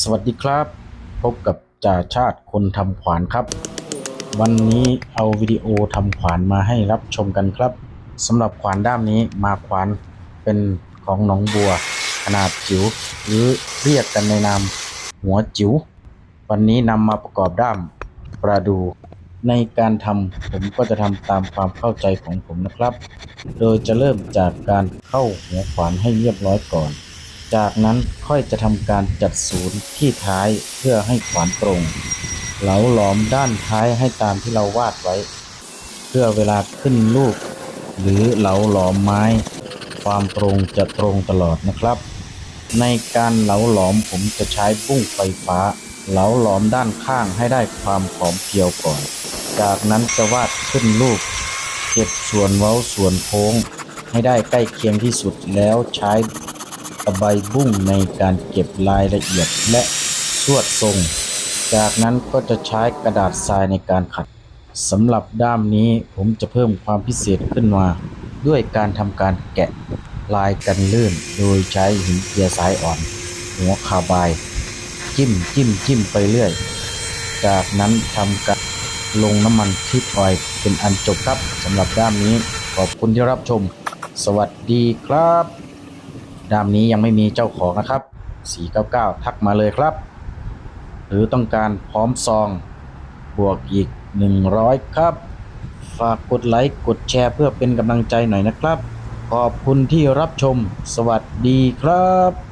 สวัสดีครับ พบกับจ่าชาติคนทำขวานครับ วันนี้เอาวิดีโอทำขวานมาให้รับชมกันครับสำหรับขวานด้ามนี้มาขวานเป็นของหนองบัว ขนาดจิ๋วหรือเรียกกันในนามหัวจิ๋ววันนี้นำมาประกอบด้ามประดู ในการทำผมก็จะทำตามความเข้าใจของผมนะครับ โดยจะเริ่มจากการเข้าหัวขวานให้เรียบร้อยก่อน จากนั้นค่อยจะทำการจัดศูนย์ที่ท้ายเพื่อให้ขวานตรง เหลาหลอมด้านท้ายให้ตามที่เราวาดไว้ เพื่อเวลาขึ้นลูก หรือเหลาหลอมไม้ ความตรงจะตรงตลอดนะครับ ในการเหลาหลอมผมจะใช้บุ้งไฟฟ้า เหลาหลอมด้านข้างให้ได้ความหอมเพรียวก่อน จากนั้นจะวาดขึ้นลูก เก็บส่วนเว้าส่วนโค้ง ให้ได้ใกล้เคียงที่สุดแล้วใช้ ตะไบบุ้งในการเก็บรายละเอียดและสวดทรง จากนั้นก็จะใช้กระดาษทรายในการขัดสำหรับด้ามนี้ผมจะเพิ่มความพิเศษขึ้นมา ด้วยการทำการแกะลายกันลื่น โดยใช้หินเจียสายอ่อน หัวคาบาย จิ้มจิ้มจิ้มไปเรื่อย จากนั้นทำการลงน้ำมันทิพออยเป็นอันจบครับสำหรับด้ามนี้ขอบคุณที่รับชม สวัสดีครับ ด้ามนี้ยังไม่มีเจ้าของนะครับ 499 ทักมาเลยครับ หรือต้องการพร้อมซองบวกอีก 100 ครับ ฝากกดไลค์กดแชร์เพื่อเป็นกำลังใจหน่อยนะครับ ขอบคุณที่รับชม สวัสดีครับ